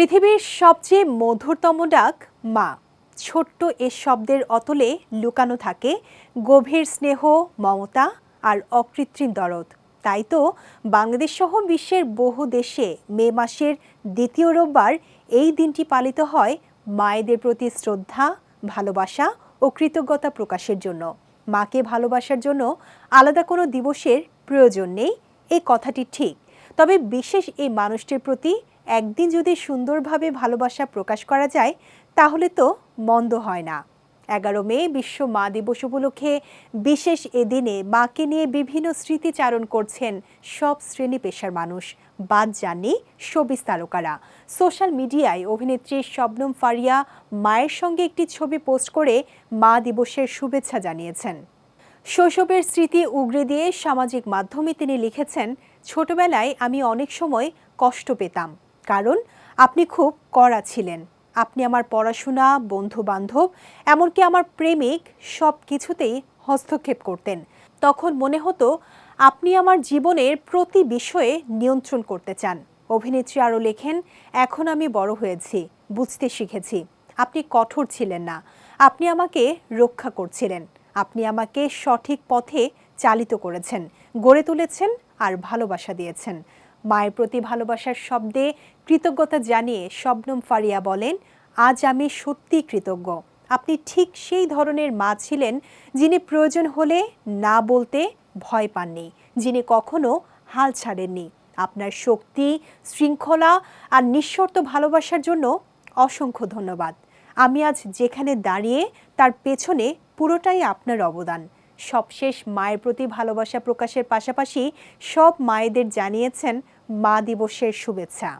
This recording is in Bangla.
পৃথিবীর সবচেয়ে মধুরতম ডাক মা। ছোট্ট এ শব্দের অতলে লুকানো থাকে গভীর স্নেহ, মমতা আর অকৃত্রিম দরদ। তাই তো বাংলাদেশ সহ বিশ্বের বহু দেশে মে মাসের দ্বিতীয় রোববার এই দিনটি পালিত হয় মায়েদের প্রতি শ্রদ্ধা, ভালোবাসা ও কৃতজ্ঞতা প্রকাশের জন্য। মাকে ভালোবাসার জন্য আলাদা কোনো দিবসের প্রয়োজন নেই এই কথাটি ঠিক। তবে বিশেষ এই মানুষটির প্রতি একদিন যদি সুন্দরভাবে ভালোবাসা প্রকাশ করা যায়, তাহলে তো মন্দ হয় না। এগারো মে বিশ্ব মা দিবস উপলক্ষে বিশেষ এ দিনে মাকে নিয়ে বিভিন্ন স্মৃতিচারণ করছেন সব শ্রেণি পেশার মানুষ। বাদ যাননি শোবিস তারকারা। সোশ্যাল মিডিয়ায় অভিনেত্রী শবনম ফারিয়া মায়ের সঙ্গে একটি ছবি পোস্ট করে মা দিবসের শুভেচ্ছা জানিয়েছেন। শৈশবের স্মৃতি উগরে দিয়ে সামাজিক মাধ্যমে তিনি লিখেছেন, ছোটবেলায় আমি অনেক সময় কষ্ট পেতাম। কারণ আপনি খুব কড়া ছিলেন। আপনি আমার পড়াশোনা বন্ধু বান্ধব এমনকি আমার প্রেমিক সব কিছুতেই হস্তক্ষেপ করতেন। তখন মনে হতো আপনি আমার জীবনের প্রতি বিষয়ে নিয়ন্ত্রণ করতে চান। অভিনেত্রী আরও লেখেন, এখন আমি বড় হয়েছি, বুঝতে শিখেছি। আপনি কঠোর ছিলেন না। আপনি আমাকে রক্ষা করছিলেন। আপনি আমাকে সঠিক পথে চালিত করেছেন। গড়ে তুলেছেন আর ভালোবাসা দিয়েছেন। মায়ের প্রতি ভালোবাসার শব্দে কৃতজ্ঞতা জানিয়ে শবনম ফারিয়া বলেন, আজ আমি সত্যি কৃতজ্ঞ। আপনি ঠিক সেই ধরনের মা ছিলেন যিনি প্রয়োজন হলে না বলতে ভয় পাননি, যিনি কখনো হাল ছাড়েননি। আপনার শক্তি, শৃঙ্খলা আর নিঃশর্ত ভালোবাসার জন্য অসংখ্য ধন্যবাদ। আমি আজ যেখানে দাঁড়িয়ে তার পেছনে পুরোটাই আপনার অবদান। সবশেষ মায়ের প্রতি ভালোবাসা প্রকাশের পাশাপাশি সব মায়েদের জানিয়েছেন মা দিবসের শুভেচ্ছা।